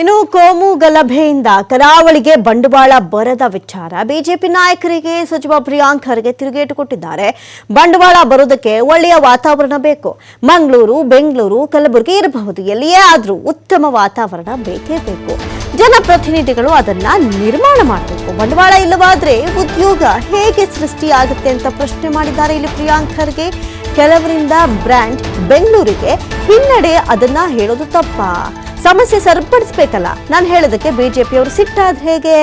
ಇನ್ನು ಕೋಮು ಗಲಭೆಯಿಂದ ಕರಾವಳಿಗೆ ಬಂಡವಾಳ ಬರದ ವಿಚಾರ. ಬಿಜೆಪಿ ನಾಯಕರಿಗೆ ಸಚಿವ ಪ್ರಿಯಾಂಕ್ ಖರ್ಗೆ ತಿರುಗೇಟು ಕೊಟ್ಟಿದ್ದಾರೆ. ಬಂಡವಾಳ ಬರೋದಕ್ಕೆ ಒಳ್ಳೆಯ ವಾತಾವರಣ ಬೇಕು. ಮಂಗಳೂರು, ಬೆಂಗಳೂರು, ಕಲಬುರಗಿ ಇರಬಹುದು ಎಲ್ಲಿಯೇ ಆದರೂ ಉತ್ತಮ ವಾತಾವರಣ ಬೇಕೇ ಬೇಕು. ಜನಪ್ರತಿನಿಧಿಗಳು ಅದನ್ನ ನಿರ್ಮಾಣ ಮಾಡಬೇಕು. ಬಂಡವಾಳ ಇಲ್ಲವಾದ್ರೆ ಉದ್ಯೋಗ ಹೇಗೆ ಸೃಷ್ಟಿಯಾಗುತ್ತೆ ಅಂತ ಪ್ರಶ್ನೆ ಮಾಡಿದ್ದಾರೆ ಇಲ್ಲಿ ಪ್ರಿಯಾಂಕ್ ಖರ್ಗೆ. ಕೆಲವರಿಂದ ಬ್ರ್ಯಾಂಡ್ ಬೆಂಗಳೂರಿಗೆ ಹಿನ್ನಡೆ ಅದನ್ನ ಹೇಳೋದು ತಪ್ಪಾ? ಸಮಸ್ಯೆ ಸರಿಪಡಿಸ್ಬೇಕಲ್ಲ. ನಾನು ಹೇಳೋದಕ್ಕೆ ಬಿಜೆಪಿಯವರು ಸಿಟ್ಟಾದ್ರೆ ಹೇಗೆ?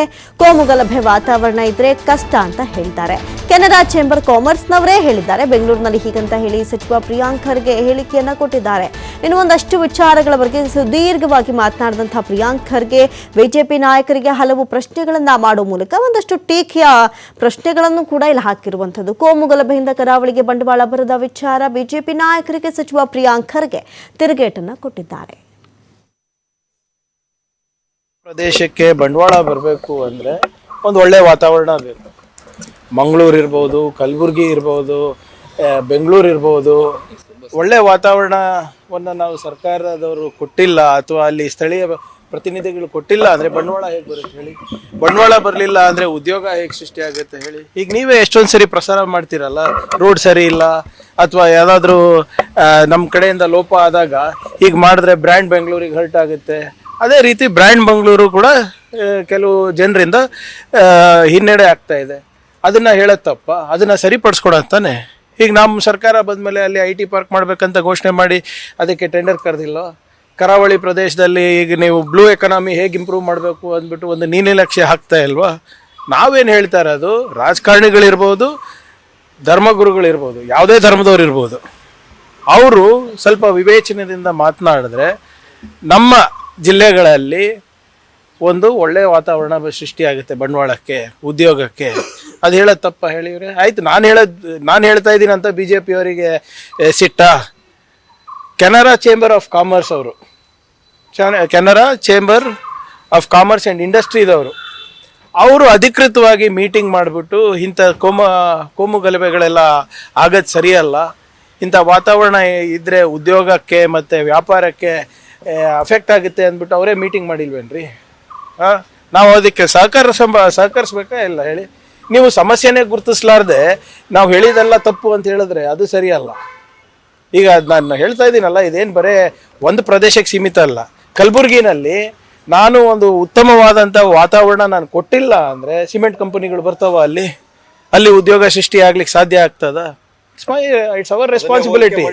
ಕೋಮು ಗಲಭೆ ವಾತಾವರಣ ಇದ್ರೆ ಕಷ್ಟ ಅಂತ ಹೇಳ್ತಾರೆ. ಕೆನರಾ ಚೇಂಬರ್ ಕಾಮರ್ಸ್ನವರೇ ಹೇಳಿದ್ದಾರೆ. ಬೆಂಗಳೂರಿನಲ್ಲಿ ಹೀಗಂತ ಹೇಳಿ ಸಚಿವ ಪ್ರಿಯಾಂಕ್ ಖರ್ಗೆ ಹೇಳಿಕೆಯನ್ನ ಕೊಟ್ಟಿದ್ದಾರೆ. ಇನ್ನು ಒಂದಷ್ಟು ವಿಚಾರಗಳ ಬಗ್ಗೆ ಸುದೀರ್ಘವಾಗಿ ಮಾತನಾಡಿದಂತಹ ಪ್ರಿಯಾಂಕ್ ಖರ್ಗೆ, ಬಿಜೆಪಿ ನಾಯಕರಿಗೆ ಹಲವು ಪ್ರಶ್ನೆಗಳನ್ನ ಮಾಡುವ ಮೂಲಕ ಒಂದಷ್ಟು ಟೀಕೆಯ ಪ್ರಶ್ನೆಗಳನ್ನು ಕೂಡ ಇಲ್ಲಿ ಹಾಕಿರುವಂಥದ್ದು. ಕೋಮು ಗಲಭೆಯಿಂದ ಕರಾವಳಿಗೆ ಬಂಡವಾಳ ಬರದ ವಿಚಾರ ಬಿಜೆಪಿ ನಾಯಕರಿಗೆ ಸಚಿವ ಪ್ರಿಯಾಂಕ್ ಖರ್ಗೆ ತಿರುಗೇಟನ್ನ ಕೊಟ್ಟಿದ್ದಾರೆ. ಪ್ರದೇಶಕ್ಕೆ ಬಂಡವಾಳ ಬರಬೇಕು ಅಂದರೆ ಒಂದು ಒಳ್ಳೆಯ ವಾತಾವರಣ ಬೇಕು. ಮಂಗಳೂರು ಇರ್ಬೋದು, ಕಲಬುರ್ಗಿ ಇರ್ಬೋದು ಬೆಂಗಳೂರು ಇರ್ಬೋದು. ಒಳ್ಳೆಯ ವಾತಾವರಣವನ್ನು ನಾವು ಸರ್ಕಾರದವರು ಕೊಟ್ಟಿಲ್ಲ ಅಥವಾ ಅಲ್ಲಿ ಸ್ಥಳೀಯ ಪ್ರತಿನಿಧಿಗಳು ಕೊಟ್ಟಿಲ್ಲ ಅಂದರೆ ಬಂಡವಾಳ ಹೇಗೆ ಬರುತ್ತೆ ಹೇಳಿ? ಬಂಡವಾಳ ಬರಲಿಲ್ಲ ಅಂದರೆ ಉದ್ಯೋಗ ಹೇಗೆ ಸೃಷ್ಟಿ ಆಗುತ್ತೆ ಹೇಳಿ? ಈಗ ನೀವೇ ಎಷ್ಟೊಂದು ಸರಿ ಪ್ರಸಾರ ಮಾಡ್ತೀರಲ್ಲ, ರೋಡ್ ಸರಿ ಇಲ್ಲ, ಅಥವಾ ಯಾವುದಾದ್ರೂ ನಮ್ಮ ಕಡೆಯಿಂದ ಲೋಪ ಆದಾಗ ಈಗ ಮಾಡಿದ್ರೆ ಬ್ರ್ಯಾಂಡ್ ಬೆಂಗಳೂರಿಗೆ ಹರ್ಟ್ ಆಗುತ್ತೆ. ಅದೇ ರೀತಿ ಬ್ರ್ಯಾಂಡ್ ಬೆಂಗಳೂರು ಕೂಡ ಕೆಲವು ಜನರಿಂದ ಹಿನ್ನಡೆ ಆಗ್ತಾ ಇದೆ. ಅದನ್ನು ಹೇಳೋದ್ ತಪ್ಪ ಅದನ್ನ ಸರಿಪಡಿಸ್ಕೊಡತ್ತಾನೆ ಈಗ ನಮ್ಮ ಸರ್ಕಾರ ಬಂದಮೇಲೆ ಅಲ್ಲಿ ಐ ಟಿ ಪಾರ್ಕ್ ಮಾಡಬೇಕಂತ ಘೋಷಣೆ ಮಾಡಿ ಅದಕ್ಕೆ ಟೆಂಡರ್ ಕರೆದಿಲ್ಲ. ಕರಾವಳಿ ಪ್ರದೇಶದಲ್ಲಿ ಈಗ ನೀವು ಬ್ಲೂ ಎಕನಾಮಿ ಹೇಗೆ ಇಂಪ್ರೂವ್ ಮಾಡಬೇಕು ಅಂದ್ಬಿಟ್ಟು ಒಂದು ನೀಲಿ ಲಕ್ಷ್ಯ ಹಾಕ್ತಾ ಇಲ್ವಾ? ನಾವೇನು ಹೇಳ್ತಾ ಇರೋದು ರಾಜಕಾರಣಿಗಳಿರ್ಬೋದು, ಧರ್ಮಗುರುಗಳಿರ್ಬೋದು, ಯಾವುದೇ ಧರ್ಮದವ್ರು ಇರ್ಬೋದು. ಅವರು ಸ್ವಲ್ಪ ವಿವೇಚನೆಯಿಂದ ಮಾತನಾಡಿದ್ರೆ ನಮ್ಮ ಜಿಲ್ಲೆಗಳಲ್ಲಿ ಒಂದು ಒಳ್ಳೆಯ ವಾತಾವರಣ ಸೃಷ್ಟಿಯಾಗುತ್ತೆ ಬಂಡವಾಳಕ್ಕೆ ಉದ್ಯೋಗಕ್ಕೆ. ಅದು ಹೇಳೋದು ತಪ್ಪ ಹೇಳಿವ್ರೆ, ಆಯ್ತು ನಾನು ಹೇಳೋದು, ನಾನು ಹೇಳ್ತಾ ಇದ್ದೀನಿ ಅಂತ ಬಿ ಜೆ ಪಿಯವರಿಗೆ ಸಿಟ್ಟ. ಕೆನರಾ ಚೇಂಬರ್ ಆಫ್ ಕಾಮರ್ಸ್ ಅವರು. Canara chamber of commerce and ಇಂಡಸ್ಟ್ರಿದವರು ಅವರು ಅಧಿಕೃತವಾಗಿ ಮೀಟಿಂಗ್ ಮಾಡಿಬಿಟ್ಟು ಇಂಥ ಕೋಮ, ಕೋಮು ಗಲಭೆಗಳೆಲ್ಲ ಆಗೋದು ಸರಿಯಲ್ಲ. ಇಂಥ ವಾತಾವರಣ ಇದ್ದರೆ ಉದ್ಯೋಗಕ್ಕೆ ಮತ್ತು ವ್ಯಾಪಾರಕ್ಕೆ ಅಫೆಕ್ಟ್ ಆಗುತ್ತೆ ಅಂದ್ಬಿಟ್ಟು ಅವರೇ ಮೀಟಿಂಗ್ ಮಾಡಿಲ್ವೇನ್ರಿ? ಹಾಂ? ನಾವು ಅದಕ್ಕೆ ಸಹಕಾರ ಸಂಬ ಸಹಕರಿಸ್ಬೇಕಾ ಇಲ್ಲ ಹೇಳಿ? ನೀವು ಸಮಸ್ಯೆನೇ ಗುರುತಿಸ್ಲಾರ್ದೆ ನಾವು ಹೇಳಿದೆಲ್ಲ ತಪ್ಪು ಅಂತ ಹೇಳಿದ್ರೆ ಅದು ಸರಿಯಲ್ಲ ಈಗ ನಾನು ಹೇಳ್ತಾ ಇದ್ದೀನಲ್ಲ ಇದೇನು ಬರೇ ಒಂದು ಪ್ರದೇಶಕ್ಕೆ ಸೀಮಿತ ಅಲ್ಲ. ಕಲಬುರಗಿನಲ್ಲಿ ನಾನು ಒಂದು ಉತ್ತಮವಾದಂಥ ವಾತಾವರಣ ನಾನು ಕೊಟ್ಟಿಲ್ಲ ಅಂದರೆ ಸಿಮೆಂಟ್ ಕಂಪನಿಗಳು ಬರ್ತಾವ ಅಲ್ಲಿ. ಅಲ್ಲಿ ಉದ್ಯೋಗ ಸೃಷ್ಟಿ ಆಗ್ಲಿಕ್ಕೆ ಸಾಧ್ಯ ಆಗ್ತದ? It's my it's our responsibility